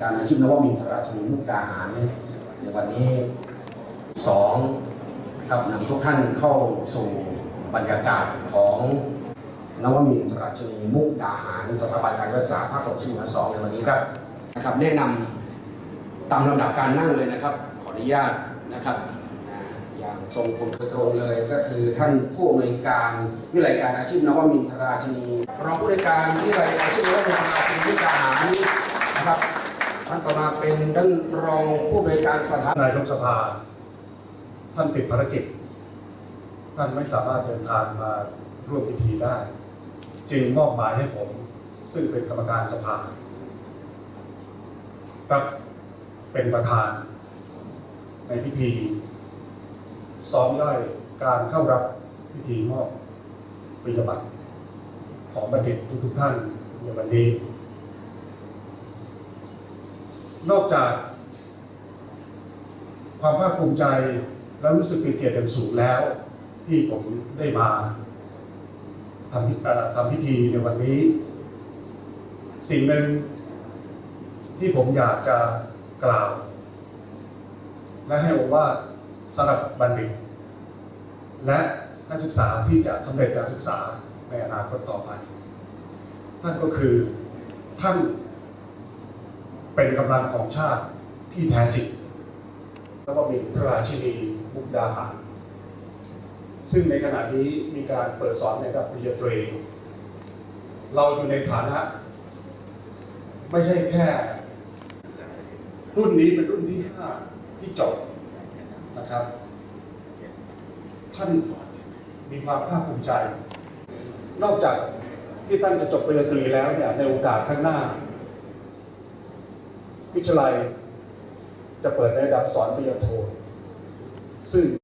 การอาชีพนวมินทราชนีมุกดาหารในวันนี้สองครับนำทุกท่านเข้าสู่บรรยากาศของนวมินทราชนีมุกดาหารสถาบันการศึกษาภาคตะวันออกเฉียงเหนือสองในวันนี้ครับนะครับแนะนำตามลำดับการนั่งเลยนะครับ ขออนุญาตนะครับอ่าอย่างทรงคุณโดยตรงเลยก็คือท่านผู้อำนวยการวิไลการอาชีพนวมินทราชนีรองผู้อำนวยการวิไลอาชีพนวมินทราชนีมุกดาหารนะครับท่านต่อมาเป็น ท่านรองผู้อำนวยการสถานนายกสภา ท่านติดภารกิจ ท่านไม่สามารถเดินทางมาร่วมพิธีได้ จึงมอบหมายให้ผม ซึ่งเป็นกรรมการสภารับเป็นประธาน ในพิธีซ้อมย่อยการเข้ารับพิธีมอบปริญญาบัตรของบัณฑิตทุกๆท่านในวันนี้ นอกจาก ความภาคภูมิใจและรู้สึกเป็นเกียรติอย่างสูงแล้ว ที่ผมได้มาทำทำพิธีในวันนี้ สิ่งหนึ่งที่ผมอยากจะกล่าว และให้โอวาทสำหรับบัณฑิต และนักศึกษาที่จะสำเร็จการศึกษาในอนาคตต่อไป นั่นก็คือท่าน เป็นกำลังของชาติที่แท้จริงแล้วก็มีพระราชินีมุกดาหาร ซึ่งในขณะนี้มีการเปิดสอนในระดับปริญญาตรี เราอยู่ในฐานะ ไม่ใช่แค่ รุ่นนี้เป็นรุ่นที่ห้าที่จบนะครับ ท่านมีความภาคภูมิใจ นอกจากที่ท่านจะจบปริญญาตรีแล้วเนี่ยในโอกาสข้างหน้า วิทยาลัยจะเปิดในระดับสอนปริญญาโทซึ่ง